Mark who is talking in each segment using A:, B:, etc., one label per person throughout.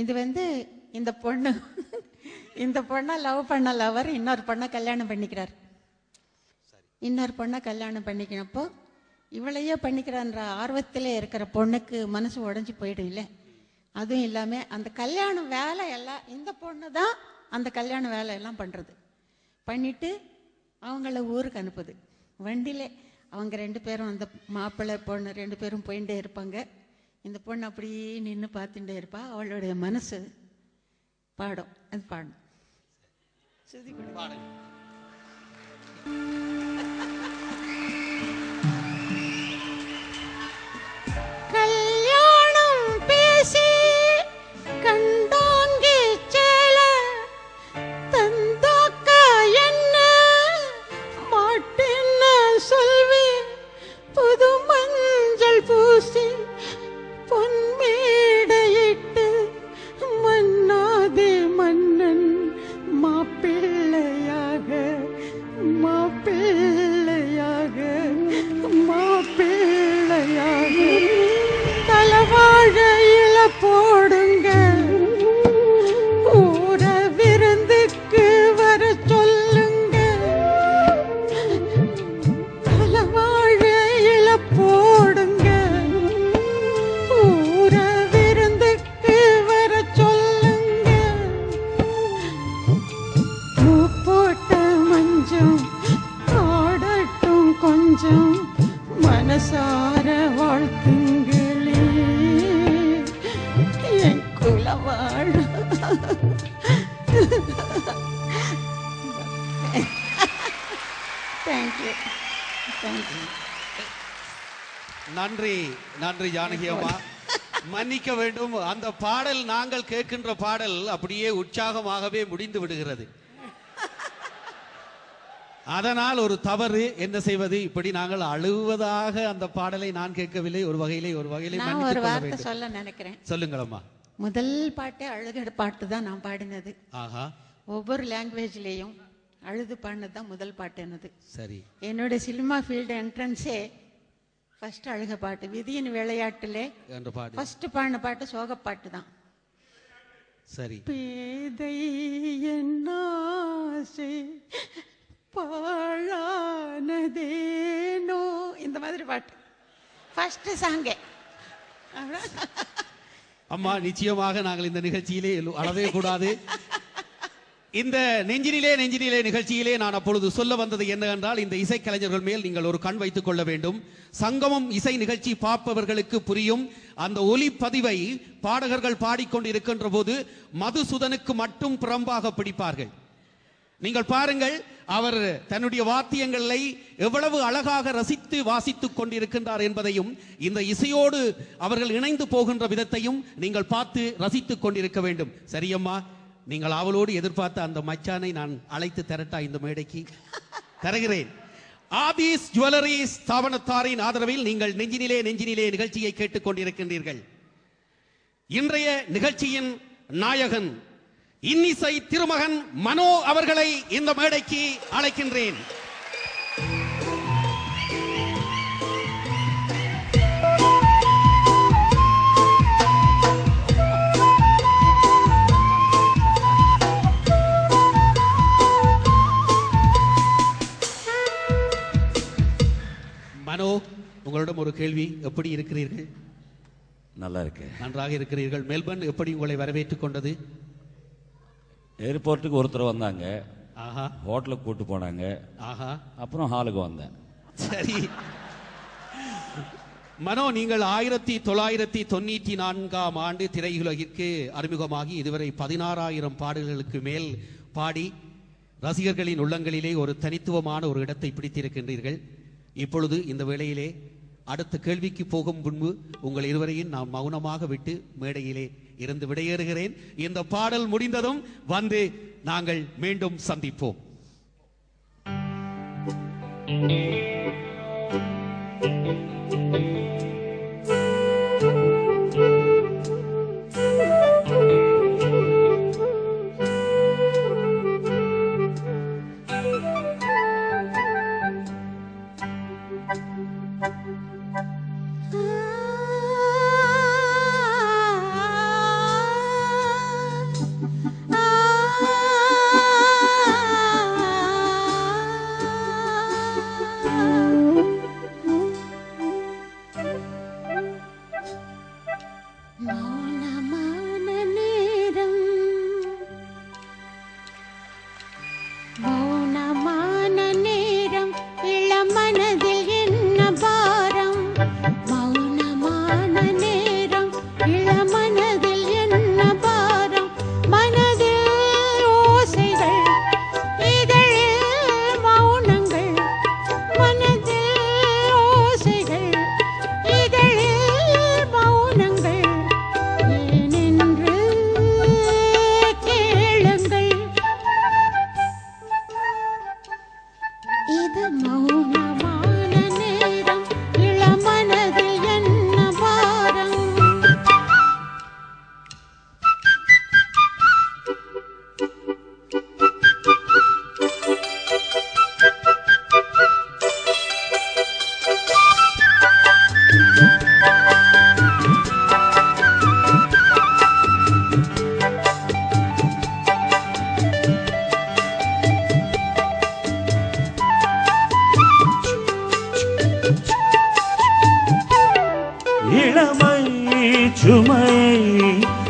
A: இது வந்து இந்த பொண்ணு இந்த பொண்ணை லவ் பண்ண லவர் இன்னொரு பொண்ணை கல்யாணம் பண்ணிக்கிறார். இன்னொரு பொண்ணை கல்யாணம் பண்ணிக்கிறப்போ இவளையே பண்ணிக்கிறான்ற ஆர்வத்திலே இருக்கிற பொண்ணுக்கு மனசு உடஞ்சி போயிடும் இல்லை? அதுவும் இல்லாமல் அந்த கல்யாணம் வேலை எல்லாம் இந்த பொண்ணு தான் அந்த கல்யாண வேலையெல்லாம் பண்ணுறது பண்ணிட்டு அவங்கள ஊருக்கு அனுப்புது. வண்டியிலே அவங்க ரெண்டு பேரும் அந்த மாப்பிள்ளை பொண்ணு ரெண்டு பேரும் போயிட்டே இருப்பாங்க. இந்த பொண்ணு அப்படியே நின்று பார்த்துட்டே இருப்பா. அவளுடைய மனசு பாடும். அது பாடும் சுதி கொடு. போடுங்க ஊர விருந்துக்கு வர சொல்லுங்க தலவாழையில போடுங்க ஊர விருந்துக்கு வர சொல்லுங்க பூ போட்ட மஞ்சம் ஆடட்டும் கொஞ்சம். மனசார வாழ்த்துங்களே. தேங்க்யூ தேங்க்யூ
B: நன்றி நன்றி ஜானகி அம்மா. மன்னிக்க வேண்டும். அந்த பாடல் நாங்கள் கேட்கின்ற பாடல் அப்படியே உற்சாகமாகவே முடிந்து விடுகிறது. அதனால் ஒரு தவறு என்ன செய்வது? இப்படி நாங்கள் அழுவதாக அந்த பாடலை நான் கேட்கவில்லை. ஒரு வகையிலே ஒரு வகையிலே
A: சொல்ல நினைக்கிறேன்.
B: சொல்லுங்களம்மா
A: முதல் பாட்டே அழுகிற பாட்டு தான் நான் பாடினது.
B: ஆஹா.
A: ஒவ்வொரு லாங்குவேஜ்லேயும் அழுது பாடினது தான் முதல் பாட்டு என்னது
B: சரி
A: என்னுடைய சினிமா ஃபீல்டு என்ட்ரன்ஸே ஃபர்ஸ்ட் அழுக பாட்டு விதியின் விளையாட்டுல ஃபர்ஸ்ட் பாடின பாட்டு சோக பாட்டு தான்.
B: சரி.
A: பேதை என்னாசை பாழானதேனோ இந்த மாதிரி பாட்டு. ஃபர்ஸ்ட் சாங்கே
B: அம்மா நிச்சயமாக நாங்கள் இந்த நிகழ்ச்சியிலே அளவே கூடாது. இந்த நெஞ்சினிலே நெஞ்சினிலே நிகழ்ச்சியிலே நான் அப்பொழுது சொல்ல வந்தது என்னவென்றால் இந்த இசைக்கலைஞர்கள் மேல் நீங்கள் ஒரு கண் வைத்துக் கொள்ள வேண்டும். சங்கமம் இசை நிகழ்ச்சி பார்ப்பவர்களுக்கு புரியும். அந்த ஒலிப்பதிவை பாடகர்கள் பாடிக்கொண்டிருக்கின்ற போது மதுசூதனுக்கு மட்டும் புறம்பாக பிடிப்பார்கள். நீங்கள் பாருங்கள் அவர் தன்னுடைய வாத்தியங்களை எவ்வளவு அழகாக ரசித்து வாசித்துக் கொண்டிருக்கின்றார் என்பதையும் இந்த இசையோடு அவர்கள் இணைந்து போகின்ற விதத்தையும் நீங்கள் பார்த்து ரசித்துக் கொண்டிருக்க வேண்டும். சரியம்மா நீங்கள் அவளோடு எதிர்பார்த்த அந்த மச்சானை நான் அழைத்து தரட்டா இந்த மேடைக்கு? தருகிறேன். ஆபீஸ் ஜுவல்லரி ஸ்தாபனத்தாரின் ஆதரவில் நீங்கள் நெஞ்சினிலே நெஞ்சினிலே நிகழ்ச்சியை கேட்டுக்கொண்டிருக்கின்றீர்கள் இன்றைய நிகழ்ச்சியின் நாயகன் இன்னிசை திருமகன் மனோ அவர்களை இந்த மேடைக்கு அழைக்கின்றேன். மனோ உங்களிடம் ஒரு கேள்வி. எப்படி இருக்கிறீர்கள்?
C: நல்லா இருக்கு
B: நன்றாக இருக்கிறீர்கள். மெல்பர்ன் எப்படி உங்களை வரவேற்றுக் கொண்டது?
C: ஏர்போர்ட்டுக்கு ஒருத்தர் வந்தாங்க.
B: ஆஹா.
C: ஹோட்டலுக்கு கூட்டு போனாங்க.
B: ஆஹா.
C: அப்புறம் ஹாலுக்கு வந்தேன்.
B: சரி. மனோ நீங்கள் ஆயிரத்தி தொள்ளாயிரத்தி தொண்ணூற்றி நான்காம் ஆண்டு திரையுலகிற்கு அறிமுகமாகி இதுவரை பதினாறாயிரம் பாடல்களுக்கு மேல் பாடி ரசிகர்களின் உள்ளங்களிலே ஒரு தனித்துவமான ஒரு இடத்தை பிடித்திருக்கின்றீர்கள். இப்பொழுது இந்த வேளையிலே அடுத்த கேள்விக்கு போகும் முன்பு உங்கள் இருவரையும் நான் மௌனமாக விட்டு மேடையிலே இருந்து விடையேறுகிறேன். இந்த பாடல் முடிந்ததும் வந்து நாங்கள் மீண்டும் சந்திப்போம்.
A: ஆ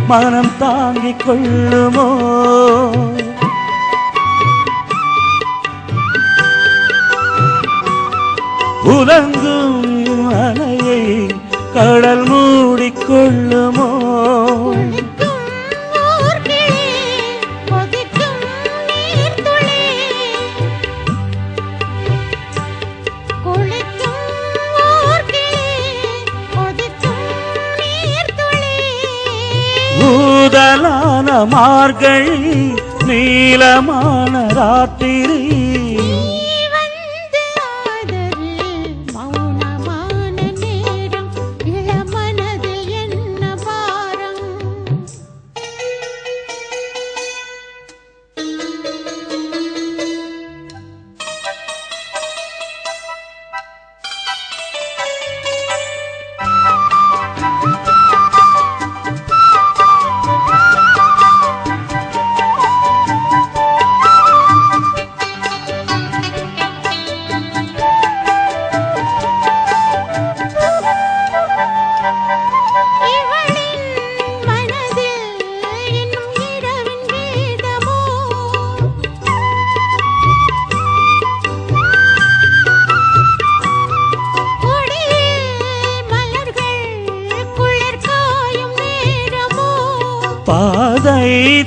D: மனம் தாங்கிக் கொள்ளுமோ? உலங்கும் அலையை கடல் மூடிக்கொள்ளுமோ மார்கழி நீலமான ராத்திரி.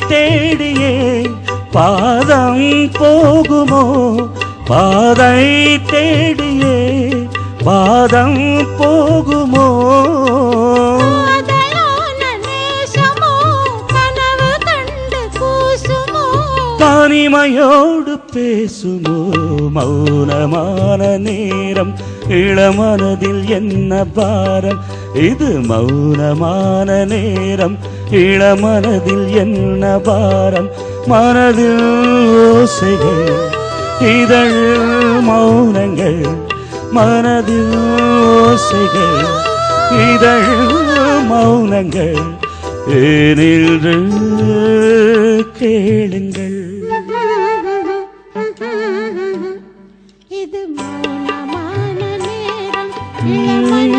D: தேடியே பாதம் போகுமோ? பாதை தேடியே பாதம் போகுமோ? தனிமையோடு பேசுமோ? மௌனமான நேரம் இளமனதில் என்ன பாரம்? இது மௌனமான நேரம் இளமனதில் என்ன பாரம்? மனதில் ஓசைகள் இதழ் மௌனங்கள். மனதில் ஓசைகள் இதழ் மௌனங்கள். ஏனின்று கேளுங்கள்.
A: இது மௌனமான நேரம். இளமன